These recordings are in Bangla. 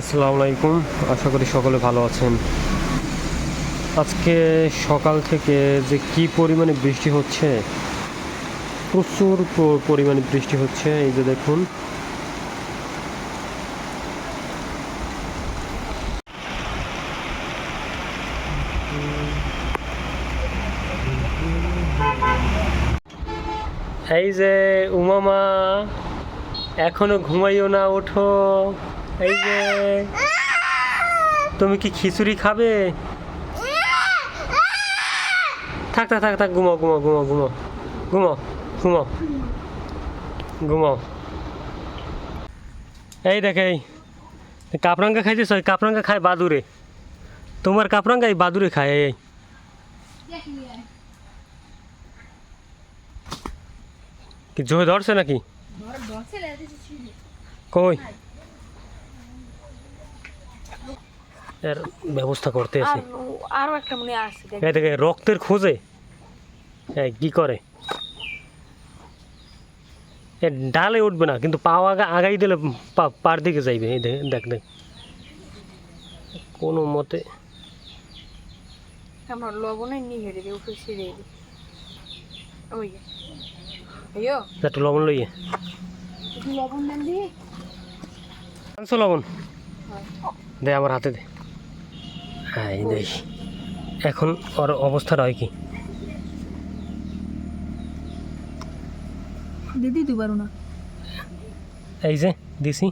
আসসালামু আলাইকুম। আশা করি সকলে ভালো আছেন। আজকে সকাল থেকে যে কি পরিমাণে বৃষ্টি হচ্ছে, প্রচুর পরিমাণে বৃষ্টি হচ্ছে, এই যে দেখুন। এই যে উমামা, এখনও ঘুমাইও না, ওঠো। এই যে তুমি কি খিচুড়ি খাবে? থাক থাক থাক থাক ঘুমাও ঘুমাও ঘুমাও ঘুমাও ঘুমাও ঘুমাও ঘুমাও। এই দেখে এই কাপরাঙ্গা খাইতেছ? ওই কাপরাঙ্গা খায় বাদুরে। তোমার কাপরাঙ্গা এই বাদুরে খায় এই কি জোরে ধরছে নাকি? কই? এর ব্যবস্থা করতে আছে। আরও একটা মনে আসছে এই দেখে রক্তের খোঁজে। এই কি করে? এ ডালে উঠবে না কিন্তু পাও আগা আগাই দিলে পার দিকে যাইবে। এই দেখ দেখ কোনো মতে আমরা লবণে নিয়ে হেঁটে দিই উঠে ছিঁড়ে দিই ওই যে। আইয়ো। একটু লবণ লইয়ে। লবণ দেন দি। লবণ? দে আমার হাতে দে। হ্যাঁ এই দেখ। এখন ওর অবস্থা হয় কি? দিদি পারো না। এই যে দিছি।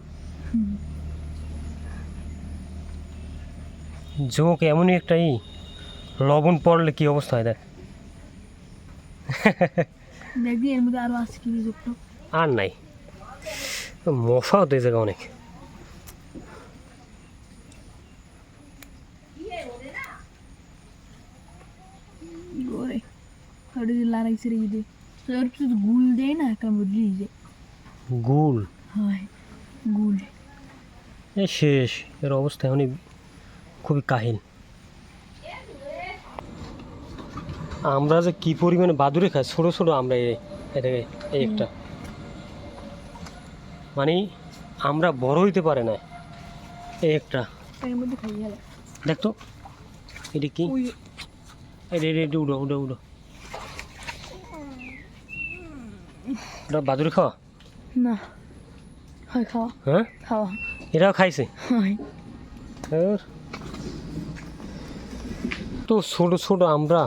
যোগ এমনই একটা ই লবণ পড়লে কি অবস্থা হয় দেখ। দেখবি এর মধ্যে আরও আছে কি যুক্ত আর নাই। মশাও তো এই জায়গায় অনেক। যে লড়াই ছেড়ে দে তোর কিছু গুল দেয় না একটা বুঝলি যে। গুল? হয় গুল। এ শেষ এর অবস্থা এমনই খুবই কাহিল। আমরা যে কি পরিমাণে বাদুরে খাই ছোটো ছোটো আমরা এই এটাকে এই একটা। মানে আমরা বড় হইতে পারে না এই একটা। দেখতো এটা কি? এটা এটা উড়ো উড়ো উড়ো। ওটা বাদুরে খাওয়া না। হয় খাওয়া হ্যাঁ খাওয়া এরাও খাইছে? হয়। তো ছোট ছোট আমরা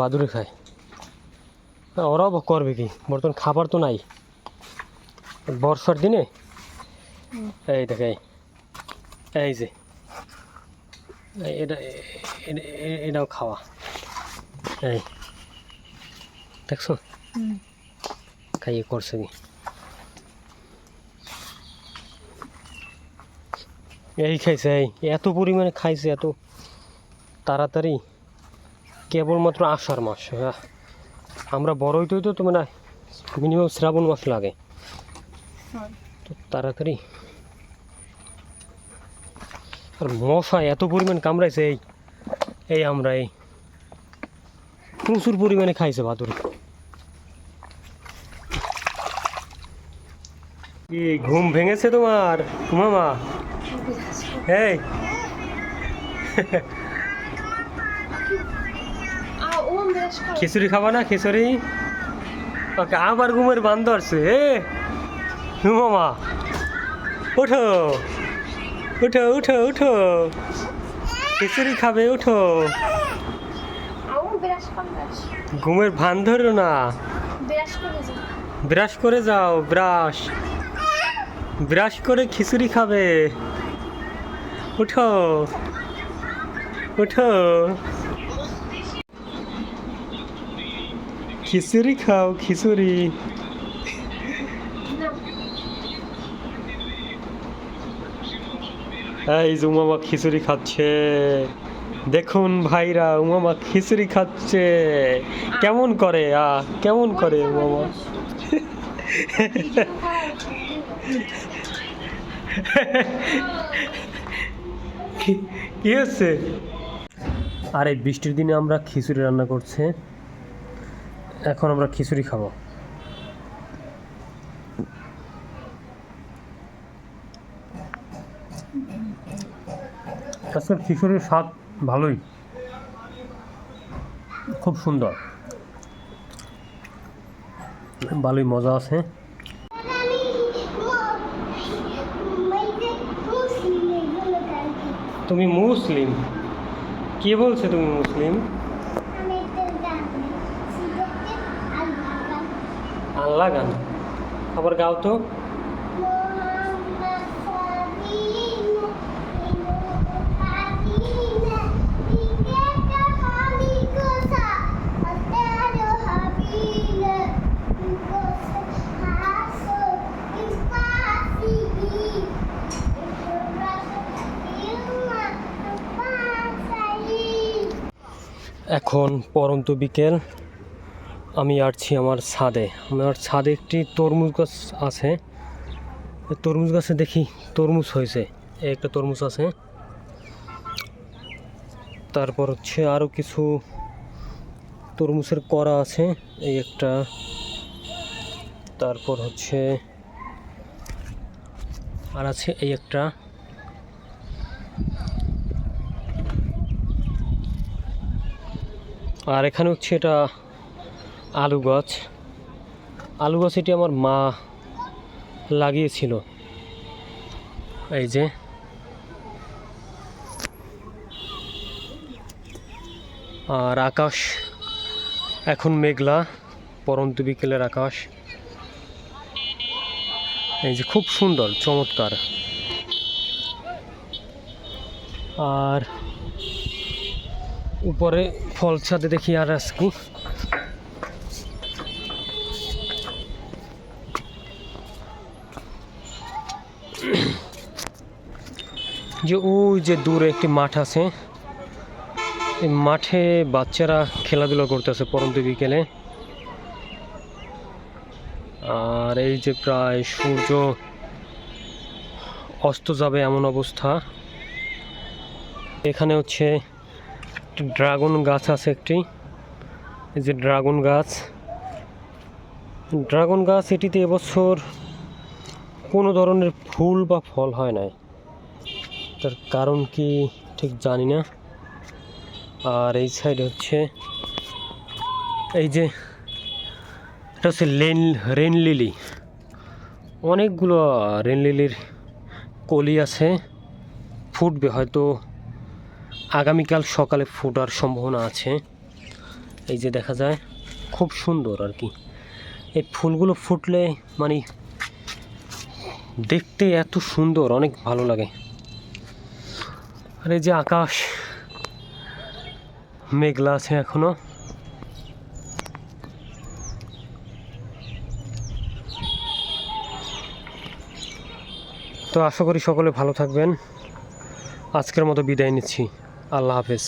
বাদুড়ে খাই ওরাও করবে কি? বর্তমান খাবার তো নাই। বর্ষার দিনে। এই দেখ এই। যে। এটা এটাও খাওয়া এই। দেখছ? খাইয়ে করছে কি এই খাইছে এই। এত পরিমাণে খাইছে এত তাড়াতাড়ি। কেবলমাত্র আষাঢ় মাস আহ, আমরা বড় হইতে হইতে তো মানে মিনিমাম শ্রাবণ মাস লাগে। হয়। তো তাড়াতাড়ি। আর মশা এত পরিমাণ কামড়াইছে এই। এই আমরা এই প্রচুর পরিমাণে খাইছে বাদুর। কি ঘুম ভেঙেছে তোমার? মামা এই। খিচুড়ি খাবা না খিচুড়ি? ওকে আবার ঘুমের বান ধরছে হে মামা উঠো। উঠো উঠো উঠো। খিচুড়ি খাবে উঠো। ঘুমের ভান ধরো না। ব্রাশ করে যাও ব্রাশ। ব্রাশ করে খিচুড়ি খাবে। উঠো উঠো খিচুড়ি খাও, খিচুড়ি। এই যে উমামা খিচুড়ি খাচ্ছে। দেখুন ভাইরা, উমামা খিচুড়ি খাচ্ছে। কেমন করে আ কেমন করে উমামা। কি- হচ্ছে? আর এই বৃষ্টির দিনে আমরা খিচুড়ি রান্না করছে। এখন আমরা খিচুড়ি খাব। আজকের খিচুড়ির স্বাদ ভালোই। খুব সুন্দর। ভালোই মজা আছে। তুমি মুসলিম। কে বলছে তুমি মুসলিম? আল্লাহ গান আবার গাও তো। এখন পরন্ত বিকেল, আমি আসছি আমার ছাদে। আমার ছাদে একটি তরমুজ গাছ আছে। তরমুজ গাছে দেখি তরমুজ হয়েছে। একটা তরমুজ আছে। তারপর হচ্ছে আরও কিছু তরমুজের করা আছে, এই একটা। তারপর হচ্ছে আর আছে এই একটা। আর এখানে হচ্ছে এটা আলু গাছ। আলু গাছ এটি আমার মা লাগিয়েছিল। এই যে। আর আকাশ এখন মেঘলা, পরন্ত বিকেলের আকাশ। এই যে খুব সুন্দর, চমৎকার। আর উপরে ফল ছাদে দেখি আর আজকে। যে ওই যে দূরে একটি মাঠ আছে, এই মাঠে বাচ্চারা খেলাধুলা করতেছে পরন্ত বিকেলে। আর এই যে প্রায় সূর্য অস্ত যাবে এমন অবস্থা। এখানে হচ্ছে ড্রাগন গাছ আছে একটি। এই যে ড্রাগন গাছ। ড্রাগন গাছ এটিতে এবছর কোনো ধরনের ফুল বা ফল হয় নাই। তার কারণ কি ঠিক জানি না। আর এই সাইড হচ্ছে এই যে এটা হচ্ছে লেন, রেন লিলি। অনেকগুলো রেন লিলির কলি আছে। ফুটবে হয়তো আগামীকাল সকালে ফোটার সম্ভাবনা আছে। এই যে দেখা যায়, খুব সুন্দর আর কি। এই ফুলগুলো ফুটলে মানে দেখতে এত সুন্দর, অনেক ভালো লাগে। আর এই যে আকাশ, মেঘলা আছে এখনও। তো আশা করি সকলে ভালো থাকবেন। আজকের মতো বিদায় নিচ্ছি। আল্লাহ হাফেজ।